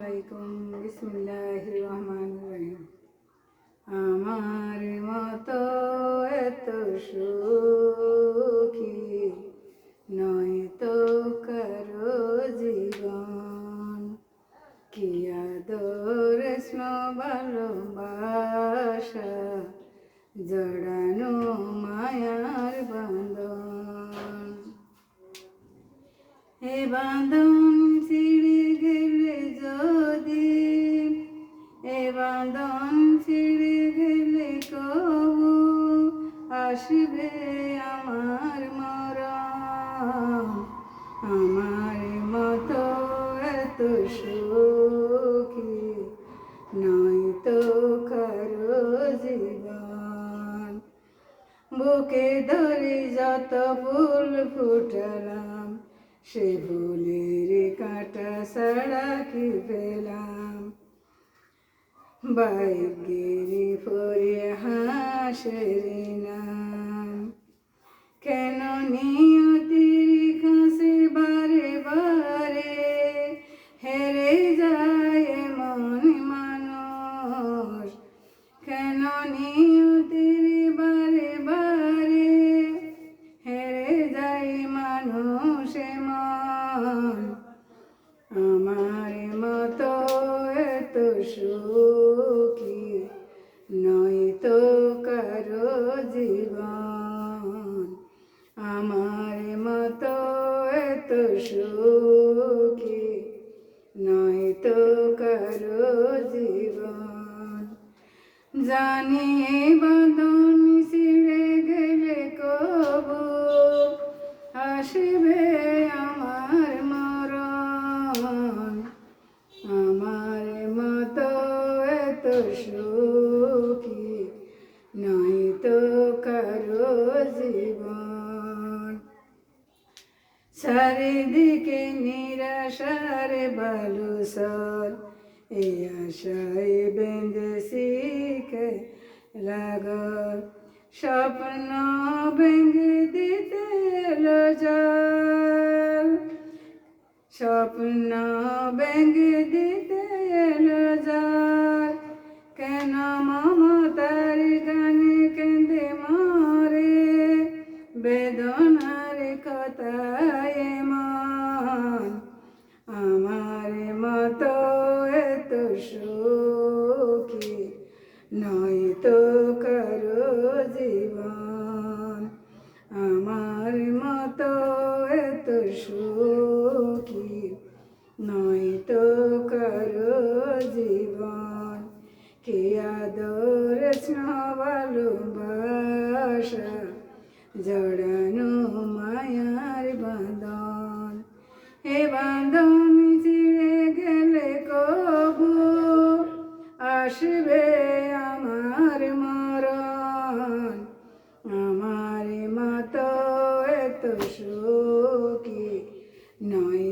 আলাইকুম, বিসমিল্লাহির রহমানির রহিম। আমার মতো এত সুখী নয় তো কারও জীবন। কি আদর ভালোবাসা জড়ানো মায়ার বাঁধন। হে বাঁধন বাঁধন ছিঁড়ে গেলে কবু আসবে আমার মরণ। আমার মতো এত সুখী নয় তো কারও জীবন। বুকে ধরে যত ফুল ফুটালাম, সে ফুলের কাঁটা ছাড়া কি পেলাম? বাইগিরি পরে হাসরি নাম। কেন নিয়তির সুখী নয় তো কারও জীবন। আমার মতো এত সুখী নয় তো কারও জীবন। জানি এই সুখী নয় তো কারও জীবন। চারিদিকে নিরাশার বালুসর এই আশায় বেঁধেছি কে লাগর। স্বপ্ন ভেঙে দিতে স্বপ্ন ভেঙে কেন মমতার গানে কেঁদে মরে, বেদনার কথায় আমার মতো এত সুখী নয় তো কারও জীবন। আমার মতো এত সুখী নয় তো কারও আদর ভালোবাসা জড়ানো মায়ার বাঁধন। এ বাঁধন ছিঁড়ে গেলে কবু, আসবে আমার মরণ। আমার মতো এত সুখী, নয়